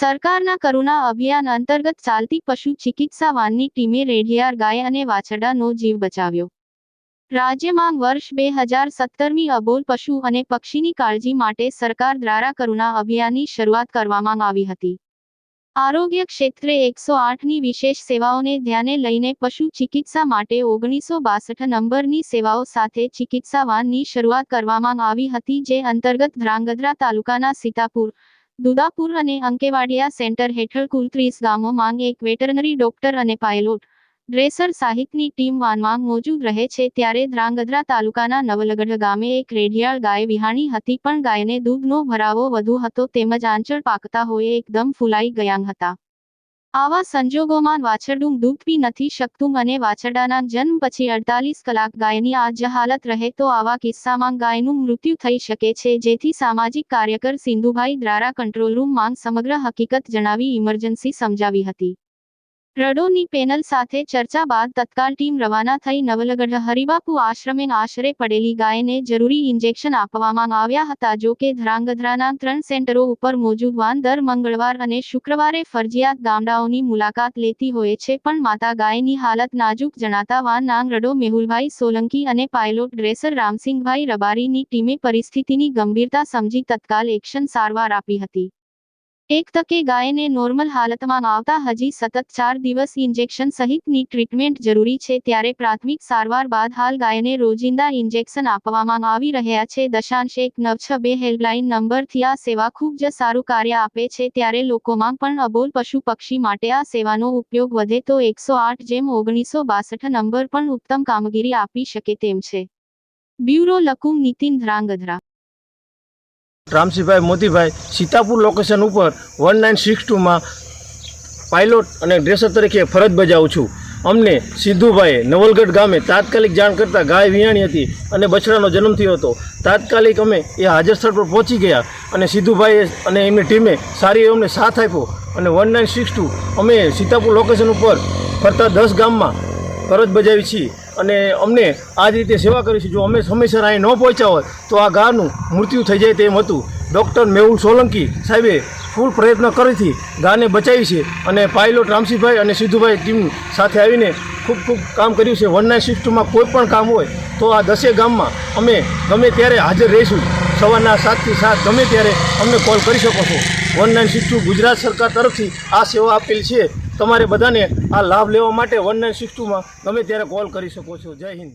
સરકારના કરુણા અભિયાન અંતર્ગત ચાલતી પશુ ચિકિત્સા વાનની ટીમે રેઢિયાર ગાય અને વાછરડાનો જીવ બચાવ્યો. રાજ્યમાં વર્ષ બે હજાર સત્તરમી અબોલ પશુ અને પક્ષીની કાળજી માટે સરકાર દ્વારા કરુણા અભિયાનની શરૂઆત કરવામાં આવી હતી. આરોગ્ય ક્ષેત્રે એકસો આઠની વિશેષ સેવાઓને ધ્યાને લઈને પશુ ચિકિત્સા માટે ઓગણીસો બાસઠ નંબરની સેવાઓ સાથે ચિકિત્સા વાનની શરૂઆત કરવામાં આવી હતી જે અંતર્ગત ધ્રાંગધ્રા તાલુકાના સીતાપુર દુદાપુર અને અંકેવાડિયા સેન્ટર હેઠળ કુલ ત્રીસ ગામોમાં એક વેટરનરી ડોક્ટર અને પાયલોટ. ડ્રેસર સહિતની ટીમ વાનમાં મોજૂદ રહે છે ત્યારે ધ્રાંગધ્રા તાલુકાના નવલગઢ ગામે એક રેઢિયાળ ગાય વિહાણી હતી પણ ગાયને દૂધનો ભરાવો વધુ હતો તેમજ આંચળ પાકતા હોય એકદમ ફૂલાઈ ગયા હતા. આવા સંજોગોમાં વાછરડું દૂધ નથી શકતું અને વાછરડાના જન્મ પછી અડતાલીસ કલાક ગાયની આ જ હાલત રહે તો આવા કિસ્સામાં ગાયનું મૃત્યુ થઈ શકે છે. જેથી સામાજિક કાર્યકર સિંધુભાઈ દ્વારા કંટ્રોલ રૂમમાં સમગ્ર હકીકત જણાવી ઇમરજન્સી સમજાવી હતી. રડોની પેનલ સાથે ચર્ચા બાદ તત્કાલ ટીમ રવાના થઈ નવલગઢ હરિબાપુ આશ્રમે આશરે પડેલી ગાયને જરૂરી ઇન્જેક્શન આપવામાં આવ્યા હતા જો કે ધ્રાંગધ્રાના ત્રણ સેન્ટરો ઉપર મોજૂદ વાન દર મંગળવાર અને શુક્રવારે ફરજિયાત ગામડાઓની મુલાકાત લેતી હોય છે પણ માતા ગાયની હાલત નાજુક જણાતા વાન નાંગ રડો મેહુલભાઈ સોલંકી અને પાયલોટ ડ્રેસર રામસિંહભાઈ રબારીની ટીમે પરિસ્થિતિની ગંભીરતા સમજી તત્કાલ એક્શન સારવાર આપી હતી. એક તકે ગાયને નોર્મલ હાલતમાં આવતા હજી સતત ચાર દિવસ ઇન્જેક્શન સહિતની ટ્રીટમેન્ટ જરૂરી છે ત્યારે પ્રાથમિક સારવાર બાદ હાલ ગાયને રોજિંદા ઇન્જેક્શન આપવામાં આવી રહ્યા છે. દશાંશ એક નવ છ બે હેલ્પલાઇન નંબરથી આ સેવા ખૂબ જ સારું કાર્ય આપે છે ત્યારે લોકોમાં પણ અબોલ પશુ પક્ષી માટે આ સેવાનો ઉપયોગ વધે તો એકસો આઠ જેમ ઓગણીસો બાસઠ નંબર પણ ઉત્તમ કામગીરી આપી શકે તેમ છે. બ્યુરો લકુમ નીતિન ધ્રાંગધ્રા રામસિંહભાઈ મોતીભાઈ સીતાપુર લોકેશન ઉપર વન નાઇન સિક્સ ટુમાં પાયલોટ અને ડ્રેસર તરીકે ફરજ બજાવું છું. અમને સિદ્ધુભાઈએ નવલગઢ ગામે તાત્કાલિક જાણ કરતાં ગાય વિયાણી હતી અને બછડાનો જન્મ થયો હતો. તાત્કાલિક અમે એ હાજર સ્થળ પર પહોંચી ગયા અને સિદ્ધુભાઈએ અને એમની ટીમે સારી અમને સાથ આપ્યો અને વન નાઇન સિક્સ ટુ અમે સીતાપુર લોકેશન ઉપર ફરતા દસ ગામમાં ફરજ બજાવી છીએ. અને અમને આ જ રીતે સેવા કરી છે. જો અમે સમયસર અહીં ન પહોંચ્યા હોત તો આ ગાનું મૃત્યુ થઈ જાય તેમ હતું. ડૉક્ટર મેહુલ સોલંકી સાહેબે ફૂલ પ્રયત્ન કરીથી ગાને બચાવી છે અને પાયલોટ રામસિંહભાઈ અને સિદ્ધુભાઈ ટીમ સાથે આવીને ખૂબ ખૂબ કામ કર્યું છે. વન નાઇન શિફ્ટમાં કોઈ પણ કામ હોય, તો આ દસે ગામમાં અમે ગમે ત્યારે હાજર રહીશું. સવારના સાતથી સાત ગમે ત્યારે અમને કોલ કરી શકો છો. વન નાઇન સિક્સ ગુજરાત સરકાર તરફથી આ સેવા આપેલ છે. તમારે બધાને આ લાભ લેવા માટે વન નાઇન સિક્સ ટુમાં ગમે ત્યારે કોલ કરી શકો છો. જય હિન્દ.